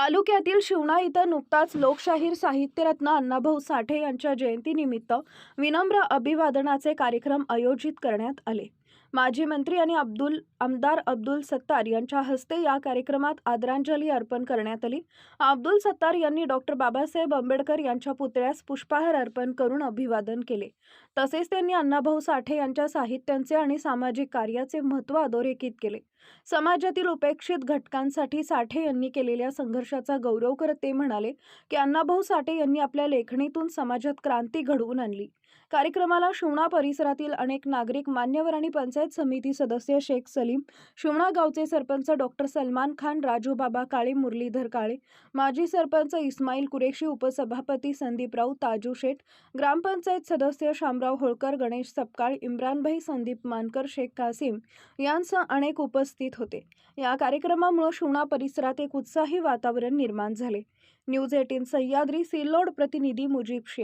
तालुक्यातील शिवणा इथं नुकताच लोकशाहीर साहित्यरत्न अण्णाभाऊ साठे यांच्या जयंतीनिमित्त विनम्र अभिवादनाचे कार्यक्रम आयोजित करण्यात आले. माजी मंत्री आणि अब्दुल आमदार अब्दुल सत्तार यांच्या हस्ते या कार्यक्रमात आदरांजली अर्पण करण्यात आली. अब्दुल सत्तार यांनी डॉक्टर बाबासाहेब आंबेडकर यांच्या पुतळ्यास पुष्पहार अर्पण करून अभिवादन केले. तसेच त्यांनी अण्णाभाऊ साठे यांच्या साहित्यांचे आणि सामाजिक कार्याचे महत्त्व अधोरेखित केले. समाजातील उपेक्षित घटकांसाठी साठे यांनी केलेल्या संघर्षाचा गौरव करत ते म्हणाले की अण्णाभाऊ साठे यांनी आपल्या लेखणीतून समाजात क्रांती घडवून आणली. कार्यक्रमाला शिवणा परिसरातील अनेक नागरिक मान्यवर आणि पंचायत समिती सदस्य शेख सलीम शिवणा गावचे सरपंच डॉक्टर सलमान खान राजू बाबा काळे मुरलीधर काळे माजी सरपंच इस्माईल कुरेशी उपसभापती संदीप राऊत ताजू शेठ ग्रामपंचायत सदस्य शामराव होळकर गणेश सपकाळ इम्रानभाई संदीप मानकर शेख कासिम यांसह अनेक उपस्थित होते. या कार्यक्रमामुळे शिवणा परिसरात एक उत्साही वातावरण निर्माण झाले. न्यूज एटीन सह्याद्री सिल्लोड प्रतिनिधी मुजीब शेख